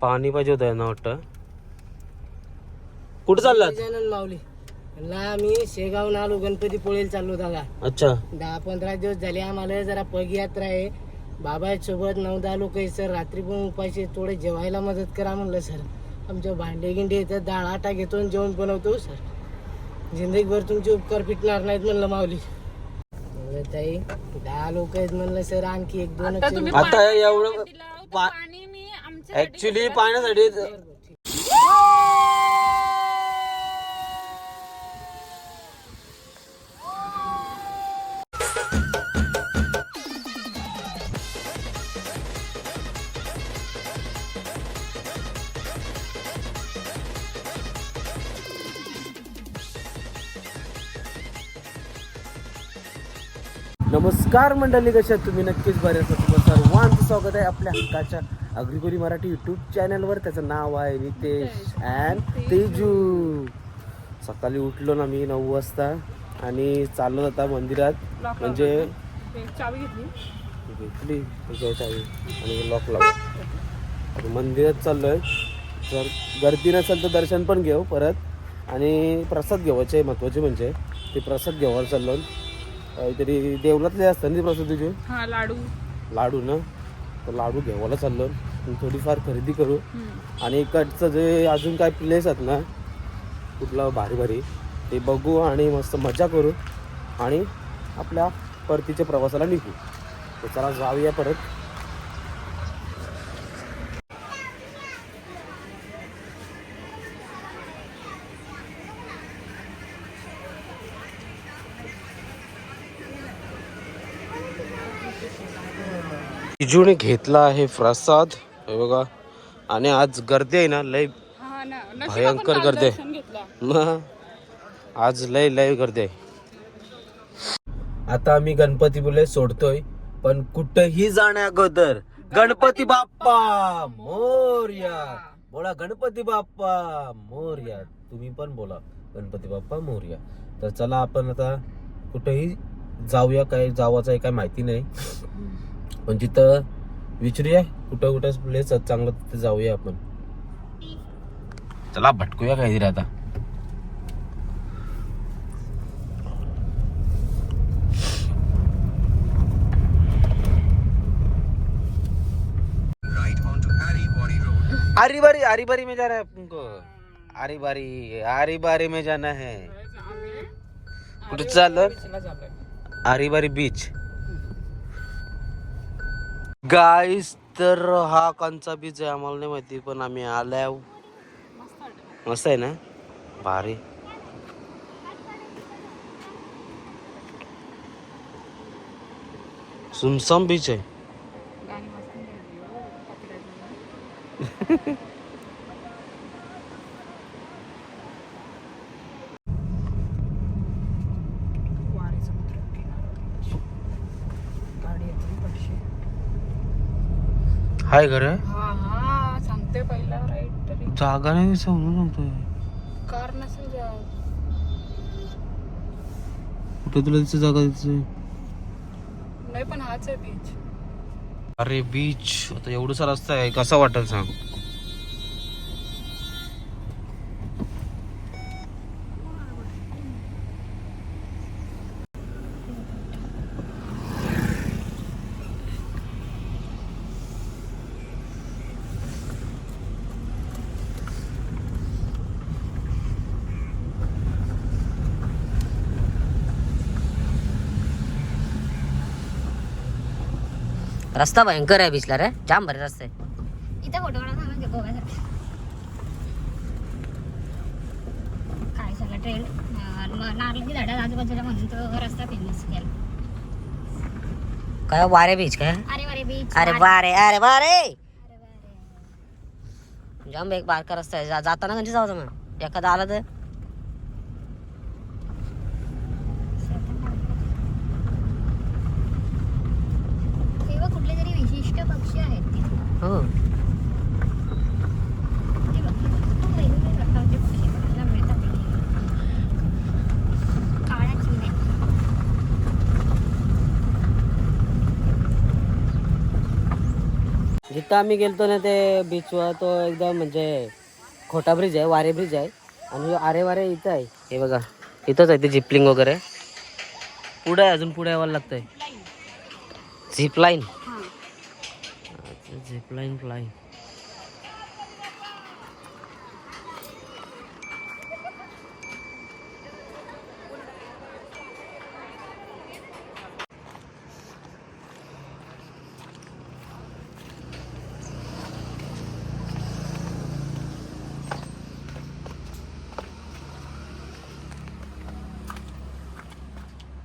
पाणी पाहिजे होतं यांना वाटतं. कुठं चाललात? गजानन माऊली म्हणलं आम्ही शेगावून आलो गणपती पोळीला चाललो दादा. अच्छा. दहा पंधरा दिवस झाले आम्हाला जरा पगयात्रा आहे. बाबा सोबत नऊ दहा लोक आहे सर. रात्री पण उपाशी. थोडे जेवायला मदत करा म्हणलं सर. आमच्या भांडे गिंडे येतात डाळ आटा घेतो आणि जेवण बनवतो सर. जिंदगीभर तुमचे उपकार फिटणार नाहीत म्हणलं माऊली. म्हणलं ताई दहा लोक आहेत म्हणलं सर आणखी एक दोन आता एवढं ऍक्च्युली पाण्यासाठी नमस्कार मंडळी कशा तुम्ही? नक्कीच बरे असाल तुम्हाला सर्वांचं स्वागत आहे आपल्या हक्काच्या अग्रिपुरी मराठी युट्यूब चॅनलवर त्याचं नाव आहे नितेश अँड तेजू. सकाळी उठलो ना मी नऊ वाजता आणि चाललो होता मंदिरात. म्हणजे घेतली? त्याच्या चावी. आणि लॉक लावला. आता मंदिरात चाललोय. जर गर्दी नसेल तर दर्शन पण घेऊ परत. आणि प्रसाद घेवायचे महत्त्वाचे म्हणजे. ते प्रसाद घेवायला चाललो काहीतरी देवळातले असतात ना ते प्रसाद तुझे? लाडू. लाडू ना? तर लाडू घेवायला चाललो. थोडीफार खरेदी करू. आणि इकडचं जे अजून काय प्लेस आहेत ना कुठला भारी भारी ते बघू आणि मस्त मजा करू आणि आपल्या परतीच्या प्रवासाला निघू. तर चला जाऊया परत. तिजूने घेतला आहे प्रसाद. हे बघा. आणि आज गर्दी आहे ना लय हा भयंकर गर्दी आहे. मग आज लय लय गर्दी आहे. आता आम्ही गणपती बुले सोडतोय पण कुठेही जाण्या अगोदर गणपती बाप्पा मोर्या बोला गणपती बाप्पा मोर्या तुम्ही पण बोला गणपती बाप्पा मोर्या तर चला आपण आता कुठेही जाऊया काय जावाचं काय माहिती नाही. पण तिथं विचारूया कुठं कुठं प्लेस चांगलं तिथे जाऊया आपण. चला भटकूया काहीतरी आता. आरी बारी आरी बारी में जा रहा है तुमको आरी बारी आरी बारी में जाना है। कुठे चाललं चला. आरी बारी बीच गाईस तर हा कांचा बीच आहे आम्हाला नाही माहिती पण आम्ही आल्या मस्त आहे ना? भारी. सुमसम बीच आहे गाणी वाजून गेली, हो, copyright मध्ये. वारे समुद्र किनारा. गाडी येते ना कशी. हाय घर. हा हा सांगते पहिला राईट तरी. जागा नाही दिसत म्हणून सांगतोय. कार नसेल कुठे तुला तिथे जागा दिसते? नाही पण हाच आहे बीच अरे बीच आता एवढंसा रस्ता आहे कसा वाटेल सांग. रस्ता भयंकर आहे बिचला रे. जाम भारी रस्ता आहे. इथं फोटो काढा म्हणजे गोव्यासारखं काय झालं ट्रेंड नारळाची झाडं आजूबाजूला म्हणून तो रस्ता फेमस केला काय वारे बीच काय? अरे वारे बीच अरे वारे. अरे वारे! जाम एक बारका रस्ता आहे. जाताना म्हणजे जाऊ मग एखादा आला तर तेव्हा कुठले तरी विशिष्ट पक्षी आहेत तिथे हो ते बघ, खूप वेगवेगळ्या प्रकारचे पक्षी बघायला मिळतात तिथे. काळ्या चिमण्या जिथं आम्ही गेलतो ना ते बीचवर तो एकदम म्हणजे खोटा ब्रिज आहे वारे ब्रिज आहे. आणि आरे वारे इथं आहे. हे बघा इथंच आहे ते झिपलिंग वगैरे. पुढे अजून पुढे यावं लागतंय. झिप लाईन झिप लाईन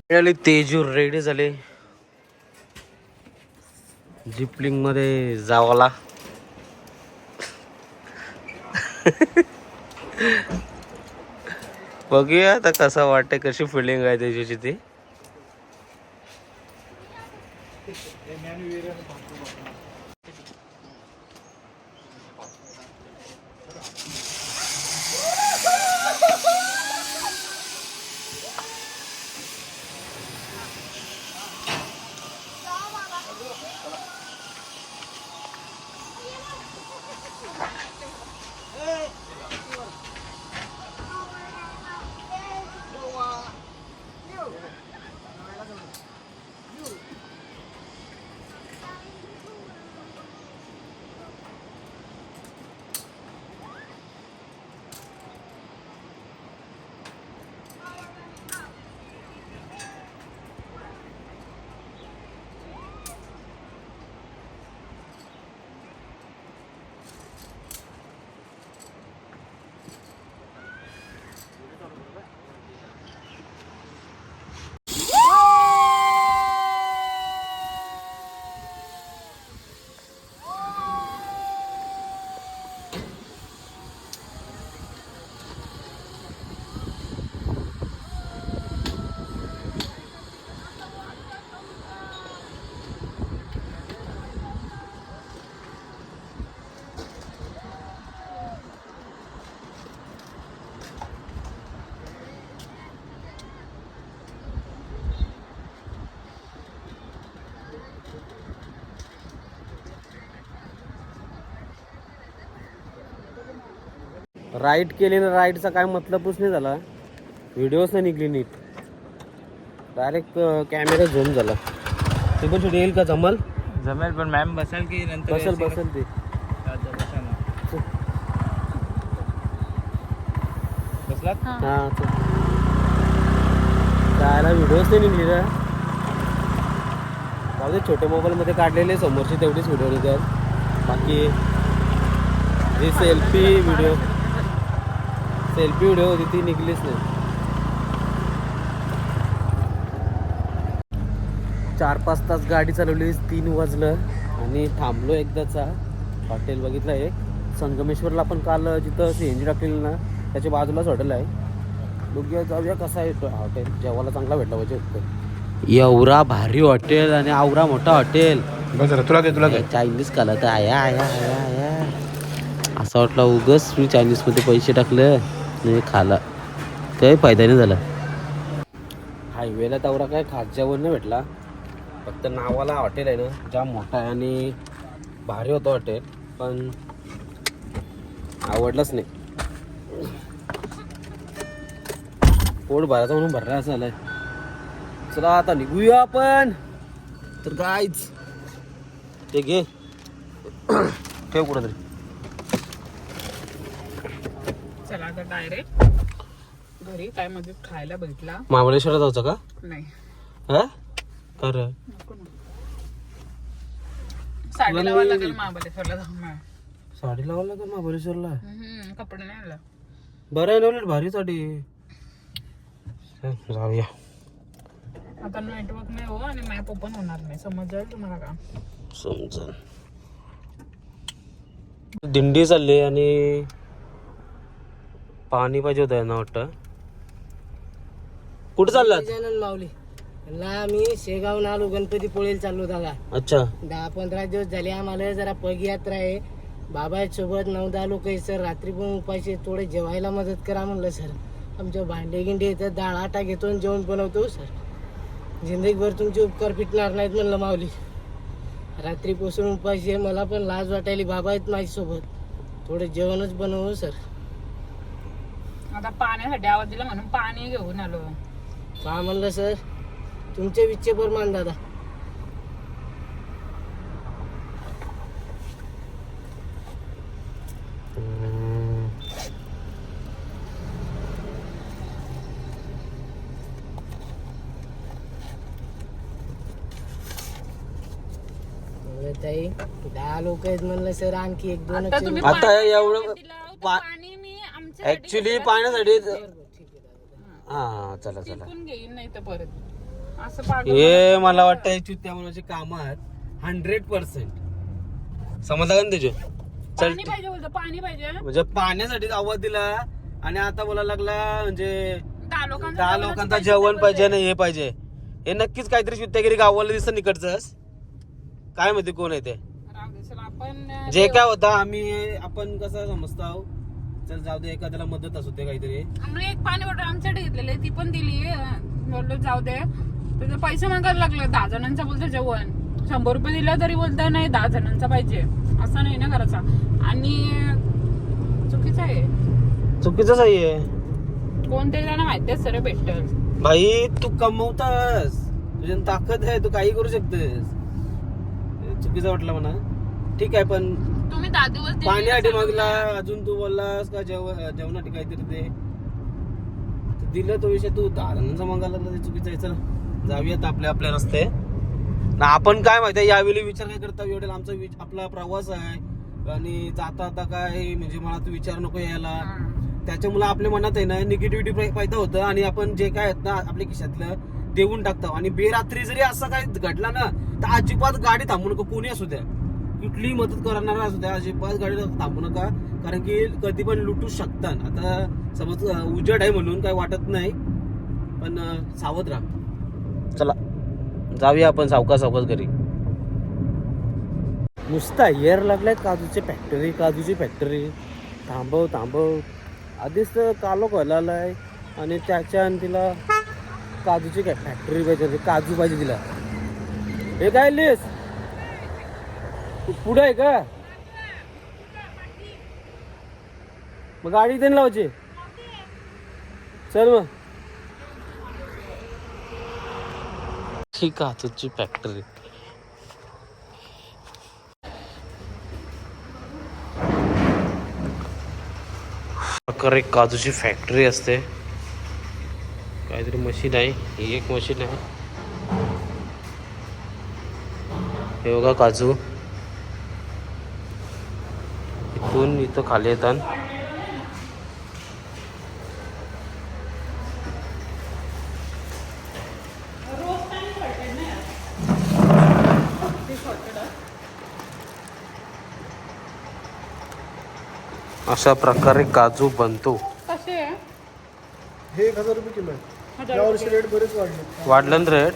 मिळाली तेजूर रेडी झाले जिपलिंगमध्ये जावाला. बघूया आता कसं वाटतंय कशी फिलिंग आहे त्याची ती. राईट केली ना राईटचा काय मतलबच नाही झाला. व्हिडिओच नाही निघली नीट. डायरेक्ट कॅमेरा झूम झाला. ते पण शेवटी येईल का जमल? जमेल पण मॅम बसाल की नंतर बसल बसल ते. बसलात? हा. जायला व्हिडिओच नाही निघली ना जाऊ दे छोट्या मोबाईलमध्ये काढलेले समोरचे तेवढीच व्हिडिओ निघत बाकी जी सेल्फी व्हिडिओ सेल्फी व्हिडिओ होती ती निघलीच नाही. चार पाच तास गाडी चालवली तीन वाजलं आणि थांबलो एकदाचा हॉटेल बघितलं एक. संगमेश्वरला पण काल जिथं सी एन जी टाकलेली ना त्याच्या बाजूलाच हॉटेल आहे. बघूया जाऊया कसा आहे हॉटेल. जेवायला चांगला भेटला पाहिजे एवढा भारी हॉटेल आणि आवरा मोठा हॉटेल. तुला घे तुला चायनीज खाला तर आया आया आया आया असं वाटलं उगच मी चायनीजमध्ये पैसे टाकले. नाही खाला. काही फायदा नाही झाला. हायवेला तेवढा काय खास जेवण नाही भेटला. फक्त नावाला हॉटेल आहे ना जाम मोठा आहे आणि भारी होतं हॉटेल पण आवडलंच नाही. पोट भरायचं म्हणून भरला असं आलाय चला आता निघूया आपण. तर कायच ते घे. ठेव कुठं तरी. चला आता डायरेक्ट घरी काय मध्ये खायला भेटला? महाबळेश्वरला जायचं का? नाही. हा? ना. साडी लावायला लागेल महाबळेश्वरला जाऊन. साडी लावायला लागेल महाबळेश्वरला कपडे नाही आला. बरं आहे ना उलट भारी साडी. जाऊया. आता नेटवर्क नाही हो आणि मॅप ओपन होणार नाही. समजेल तुम्हाला का? समजल. दिंडी चालली आणि पाणी पाहिजे होतं ना वाटतं. कुठं चाललात? गजानन माऊली म्हणलं आम्ही शेगावून आलो गणपती पोळीला चाललो दादा. अच्छा. दहा पंधरा दिवस झाले आम्हाला जरा पग यात्रा आहे. बाबा सोबत नऊ दहा लोक आहेत सर. रात्री पण उपाशी आहेत, थोडे जेवायला मदत करा म्हणलं सर. आमच्या भांडे गिंडे येतात डाळ आटा घेतो आणि जेवण बनवतो सर. जिंदगीभर तुमचे उपकार फिटणार नाहीत म्हणलं माऊली. रात्रीपासून उपाशी आहे मला पण लाज वाटायली बाबा आहेत माझ्यासोबत. थोडं जेवणच बनवू सर. आता पाण्यासाठी आवाज दिला म्हणून पाणी घेऊन आलो. का म्हणलं सर? तुमच्या विच्छे मान दादा म्हणलं ताई दहा लोक आहेत म्हणलं सर. आणखी एक दोन आता तुम्ही आता पाणी एवढं दिलं, तर पा- पाणी ऍक्च्युली पाण्यासाठी हा चला चला. घेईन नाही तर परत. असं पागल हे मला वाटतं चुत्या मुलाचे काम आहेत हंड्रेड पर्सेंट समजलं का ना त्याचे चल पाणी पाहिजे बोलतो पाणी पाहिजे. म्हणजे पाण्यासाठी आवाज दिला आणि आता बोलायला लागला म्हणजे दहा लोकांचं दहा लोकांचा जेवण पाहिजे नाही हे पाहिजे. हे नक्कीच काहीतरी चित्त्यागिरी गावाला दिसतं निकडचंच काय माहिती कोण आहे ते? राहू दे, चला आपण जे काय होतं आम्ही आपण कसं समजतो आहो चल जाऊ दे एखाद्याला मदत असू दे काहीतरी. आम्ही एक पाणी बॉटल आमच्याकडे घेतलेली ती पण दिली बोललो जाऊ दे. तुझे पैसे मागायला लागले दहा जणांचं बोलतो जेवण. शंभर रुपये दिलं तरी बोलता नाही दहा जणांचा पाहिजे. असं नाही ना करायचा. आणि चुकीचं आहे. चुकीचंच आहे. कोणतरी जण माहिती सर भेटल भाई तू कमवतास. तुझ्या ताकद आहे तू काही करू शकतेस. चुकीचं वाटलं म्हणा. ठीक आहे पण तुम्ही दहा दिवस दिले पाण्यासाठी असं मागला अजून तू बोललास का जेव जेवणासाठी काहीतरी ते तर दिलं तो विषय तू जणांचा मागायला लागला ते चुकीचं आहे चल. जाऊयात आपल्या आपल्या रस्ते. ना आपण काय माहिती यावेळी विचार काय करता एवढे आमचा विच- आपला प्रवास आहे. आणि जाता आता काय म्हणजे मला तू विचार नको यायला. त्याच्यामुळे आपल्या मनात आहे ना निगेटिव्हिटी पैदा होतं. आणि आपण जे काय आहेत ना आपल्या खिशातलं देऊन टाकतो. आणि बेरात्री जरी असं काय घडला ना तर अजिबात गाडी थांबू नका. कोणी असू द्या. कुठलीही मदत करणार असू द्या अजिबात गाडी थांबू नका. कारण की कधी पण लुटू शकतात. आता समज उजेड आहे म्हणून काय वाटत नाही. पण सावध राहा. चला. जाऊया आपण सावकाश सावकाश घरी. नुसता एअर लागलाय काजूची फॅक्टरी काजूची फॅक्टरी थांबव थांबव. आधीच तर कालो घालाय आणि त्याच्या आणि तिला काजूची काय फॅक्टरी पाहिजे काजू पाहिजे तिला. हे काय लिस पुढे आहे का? मग गाडी त्यांनी लावायची. चल मग. ठीक आहे तुझी फॅक्टरी प्रकारे काजूची फॅक्टरी असते. काहीतरी मशीन आहे. ही एक मशीन आहे. हे बघा काजू. इथून इथं खाली येतात. अशा प्रकारे काजू बनतो. हे एक हजार रुपये किलो आहे. यावर्षी रेट बरेच वाढले. वाढलं रेट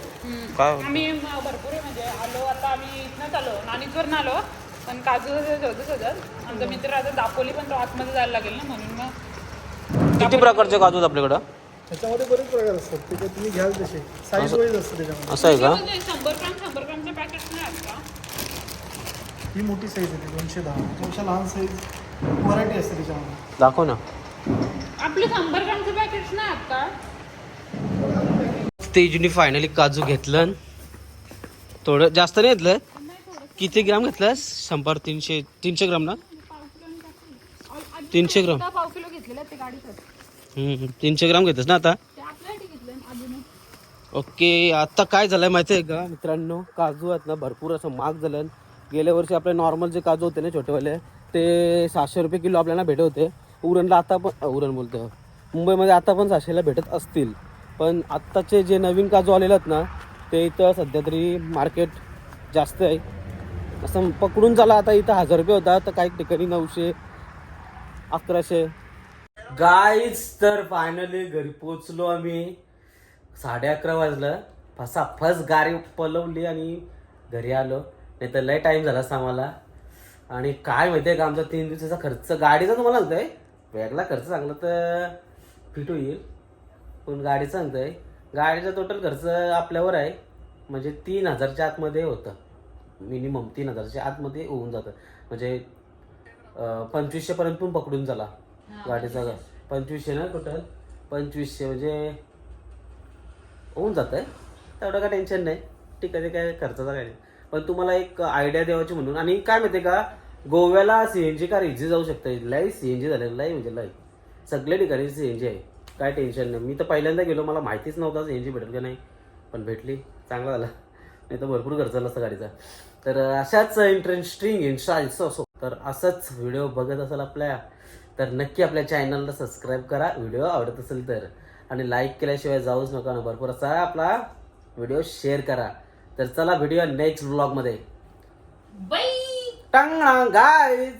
काय आम्ही भरपूर म्हणजे आलो आता आम्ही इथनंच आलो नाणीजवरून आलो. पण काजू होतं शोधत आमचा मित्र आता दापोली पण तो आतमध्ये जायला लागेल ना म्हणून मग किती प्रकारचे काजू आहेत आपल्याकडं? त्याच्यामध्ये बरेच प्रकार असतात. त्याच्यात तुम्ही घ्याल तसे. साईज वाईज असतं त्याच्यामध्ये. असं आहे का? म्हणजे शंभर ग्राम शंभर ग्रामचे पॅकेट नाही आहेत का? ही मोठी साईज येते दोनशे दहा. त्यापेक्षा लहान साईज व्हरायटी असते त्याच्यामध्ये. दाखव ना. आपले शंभर ग्रामचे पॅकेट्स नाही आहेत का? तेजूने फायनली काजू घेतलं. थोडं जास्त नाही घेतलं किती ग्राम घेतलं शंभर तीनशे तीनशे ग्राम ना? तीनशे ग्राम. आता पाव किलो घेतलेले आहेत ते गाडीतच. हम्म, तीनशे ग्राम घेतस ना आता? ओके आता काय झालंय माहिती आहे का? मित्रांनो काजू आहेत ना भरपूर असं महाग झालं गेल्या वर्षी आपले नॉर्मल जे काजू होते ना छोटेवाले ते सहाशे रुपये किलो आपल्याला भेटत होते. उरणला आता पण उरण बोलतो मुंबईमध्ये आता पण सहाशेला भेटत असतील. पण आत्ताचे जे नवीन काजू आलेले आहेत ना ते इथं सध्या तरी मार्केट जास्त आहे. असं पकडून चला आता इथं हजार रुपये होता तर काही ठिकाणी नऊशे अकराशे. गाईच तर फायनली घरी पोचलो आम्ही. साडे अकरा वाजलं. फसा फस गाडी पलवली आणि घरी आलो. नाही तर लय टाईम झाला असता आम्हाला. आणि काय माहिती आहे का आमचा तीन दिवसाचा खर्च गाडीचा तुम्हाला सांगतोय? वेगळा खर्च सांगला तर फिट होईल. पण गाडी सांगतोय. गाडीचा टोटल खर्च आपल्यावर आहे. म्हणजे तीन हजारच्या आतमध्ये होतं. मिनिमम तीन हजारच्या आतमध्ये होऊन जातं. म्हणजे पंचवीसशेपर्यंत पण पकडून झाला गाडीचा पंचवीसशे. ना टोटल? पंचवीसशे म्हणजे होऊन जातं तेवढं काय टेन्शन नाही. ठीक आहे ते काय खर्चाचा काय नाही. पण तुम्हाला एक आयडिया द्यावाची म्हणून. आणि काय माहिती का? गोव्याला सीएनजी कार इझी जाऊ शकते लय सीएनजी झालेलं लय म्हणजे लय. सगळ्या ठिकाणी सीएनजी आहे. काय टेन्शन नाही. मी तर पहिल्यांदा गेलो मला माहितीच नव्हता सीएनजी भेटेल का नाही. पण भेटली. चांगलं झालं. नाही तर भरपूर खर्च असता गाडीचा. तर अशाच इंटरेस्टिंग इन्स्टा असो तर असंच व्हिडिओ बघत असाल आपल्या तर नक्की आपल्या चॅनलला सबस्क्राईब करा. व्हिडिओ आवडत असेल तर. आणि लाईक केल्याशिवाय जाऊच नका ना. भरपूर असा आपला व्हिडिओ शेअर करा. तर चला व्हिडिओ नेक्स्ट ब्लॉगमध्ये टांगणा गाईज